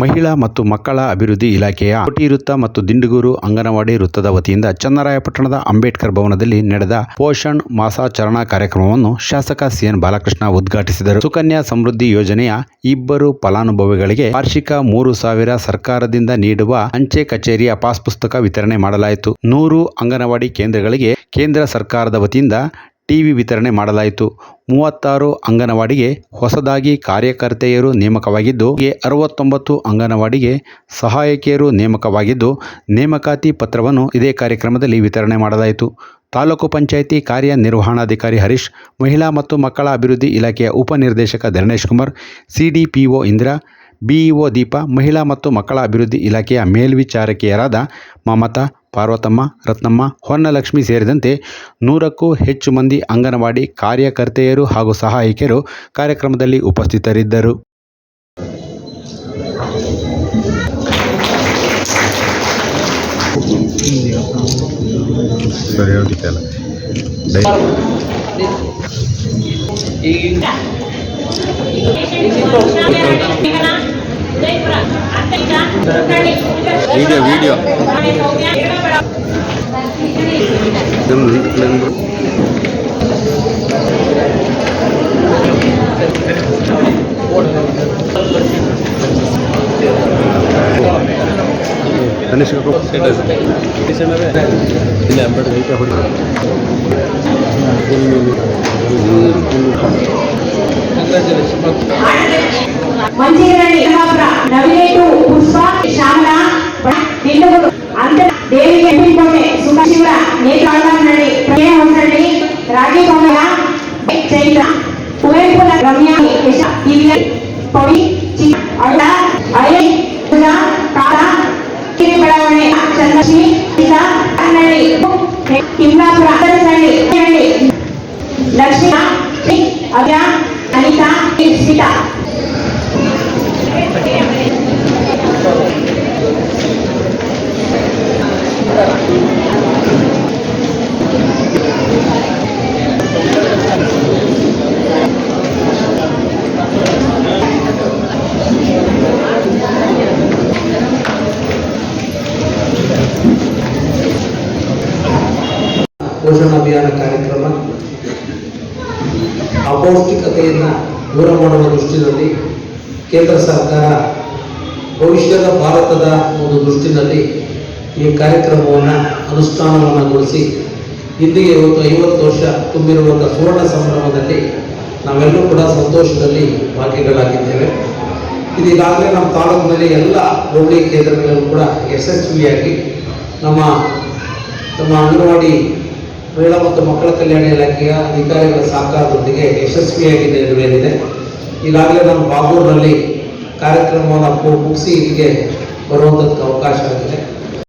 ಮಹಿಳಾ ಮತ್ತು ಮಕ್ಕಳ ಅಭಿವೃದ್ಧಿ ಇಲಾಖೆಯ ಕೋಟಿ ವೃತ್ತ ಮತ್ತು ದಿಂಡುಗೂರು ಅಂಗನವಾಡಿ ವೃತ್ತದ ವತಿಯಿಂದ ಚನ್ನರಾಯಪಟ್ಟಣದ ಅಂಬೇಡ್ಕರ್ ಭವನದಲ್ಲಿ ನಡೆದ ಪೋಷಣ್ ಮಾಸಾಚರಣಾ ಕಾರ್ಯಕ್ರಮವನ್ನು ಶಾಸಕ ಸಿಎನ್ ಬಾಲಕೃಷ್ಣ ಉದ್ಘಾಟಿಸಿದರು. ಸುಕನ್ಯಾ ಸಮೃದ್ಧಿ ಯೋಜನೆಯ ಇಬ್ಬರು ಫಲಾನುಭವಿಗಳಿಗೆ ವಾರ್ಷಿಕ ಮೂರು ಸಾವಿರ ಸರ್ಕಾರದಿಂದ ನೀಡುವ ಅಂಚೆ ಕಚೇರಿಯ ಪಾಸ್ ಪುಸ್ತಕ ವಿತರಣೆ ಮಾಡಲಾಯಿತು. ನೂರು ಅಂಗನವಾಡಿ ಕೇಂದ್ರಗಳಿಗೆ ಕೇಂದ್ರ ಸರ್ಕಾರದ ವತಿಯಿಂದ ಟಿವಿ ವಿತರಣೆ ಮಾಡಲಾಯಿತು. ಮೂವತ್ತಾರು ಅಂಗನವಾಡಿಗೆ ಹೊಸದಾಗಿ ಕಾರ್ಯಕರ್ತೆಯರು ನೇಮಕವಾಗಿದ್ದು ಅರವತ್ತೊಂಬತ್ತು ಅಂಗನವಾಡಿಗೆ ಸಹಾಯಕಿಯರು ನೇಮಕವಾಗಿದ್ದು, ನೇಮಕಾತಿ ಪತ್ರವನ್ನು ಇದೇ ಕಾರ್ಯಕ್ರಮದಲ್ಲಿ ವಿತರಣೆ ಮಾಡಲಾಯಿತು. ತಾಲೂಕು ಪಂಚಾಯಿತಿ ಕಾರ್ಯನಿರ್ವಹಣಾಧಿಕಾರಿ ಹರೀಶ್, ಮಹಿಳಾ ಮತ್ತು ಮಕ್ಕಳ ಅಭಿವೃದ್ಧಿ ಇಲಾಖೆಯ ಉಪನಿರ್ದೇಶಕ ಧರಣೇಶ್ ಕುಮಾರ್, ಸಿಡಿಪಿಒ ಇಂದಿರಾ, ಬಿಇಒ ದೀಪಾ, ಮಹಿಳಾ ಮತ್ತು ಮಕ್ಕಳ ಅಭಿವೃದ್ಧಿ ಇಲಾಖೆಯ ಮೇಲ್ವಿಚಾರಕಿಯರಾದ ಮಮತಾ ಪಾರ್ವತಮ್ಮ, ರತ್ನಮ್ಮ, ಹೊನ್ನಲಕ್ಷ್ಮಿ ಸೇರಿದಂತೆ ನೂರಕ್ಕೂ ಹೆಚ್ಚು ಮಂದಿ ಅಂಗನವಾಡಿ ಕಾರ್ಯಕರ್ತೆಯರು ಹಾಗೂ ಸಹಾಯಕಿಯರು ಕಾರ್ಯಕ್ರಮದಲ್ಲಿ ಉಪಸ್ಥಿತರಿದ್ದರು. ವಿಡಿಯೋ ವಿಡಿಯೋ ಮಂಚಿಗರಳ್ಳಿ ಯಲ್ಲಾಪುರ ನವಿಲೇಟು ಪುಷ್ಪ ನಿಂಡುಗುರು ಹೊಸಳ್ಳಿ ರಾಗಿಕೊಂಗಲ ಚೈತ್ರ ಕುವೆಂಪುರ ರಮ್ಯಾ ಯಶ ದಿವ್ಯ ಪವಿ ಚಿ ಅಳ್ಳ ಅಯ್ಯ ಪೂಜಾ ಕಾಲ ಕಿರಿ ಬಡಾವಣೆ ಚಂದ್ರಶ್ರೀ ಸೀತಾ ಕನ್ನಳ್ಳಿ ಕಿಮ್ಲಾಪುರ ಹಳ್ಳಿ ಹಳ್ಳಿ ಲಕ್ಷ್ಮಿ ಅವ್ಯ ಅನಿತಾ ಸ್ಮಿತಾ ಪೋಷಣ ಅಭಿಯಾನ ಕಾರ್ಯಕ್ರಮ ಅಪೌಷ್ಟಿಕತೆಯನ್ನು ದೂರ ಮಾಡುವ ದೃಷ್ಟಿನಲ್ಲಿ ಕೇಂದ್ರ ಸರ್ಕಾರ ಭವಿಷ್ಯದ ಭಾರತದ ಒಂದು ದೃಷ್ಟಿನಲ್ಲಿ ಈ ಕಾರ್ಯಕ್ರಮವನ್ನು ಅನುಷ್ಠಾನವನ್ನುಗೊಳಿಸಿ ಇಂದಿಗೆ ಇವತ್ತು ಐವತ್ತು ವರ್ಷ ತುಂಬಿರುವಂಥ ಸುವರ್ಣ ಸಂಭ್ರಮದಲ್ಲಿ ನಾವೆಲ್ಲರೂ ಕೂಡ ಸಂತೋಷದಲ್ಲಿ ಭಾಗಿಗಳಾಗಿದ್ದೇವೆ. ಇದೀಗಾಗಲೇ ನಮ್ಮ ತಾಲೂಕಿನಲ್ಲಿ ಎಲ್ಲ ಹೋಬಳಿ ಕೇಂದ್ರಗಳಲ್ಲೂ ಕೂಡ ಯಶಸ್ವಿಯಾಗಿ ನಮ್ಮ ನಮ್ಮ ಅಂಗನವಾಡಿ ಮಹಿಳಾ ಮತ್ತು ಮಕ್ಕಳ ಕಲ್ಯಾಣ ಇಲಾಖೆಯ ಅಧಿಕಾರಿಗಳ ಸಹಕಾರದೊಂದಿಗೆ ಯಶಸ್ವಿಯಾಗಿ ನೆರವೇರಿದೆ ಈಗಾಗಲೇ ನಮ್ಮ ಬಾಗೂರಿನಲ್ಲಿ ಕಾರ್ಯಕ್ರಮವನ್ನು ಮುಗಿಸಿ ಇಲ್ಲಿಗೆ ಬರುವಂಥದ್ದಕ್ಕೆ ಅವಕಾಶ ಆಗಿದೆ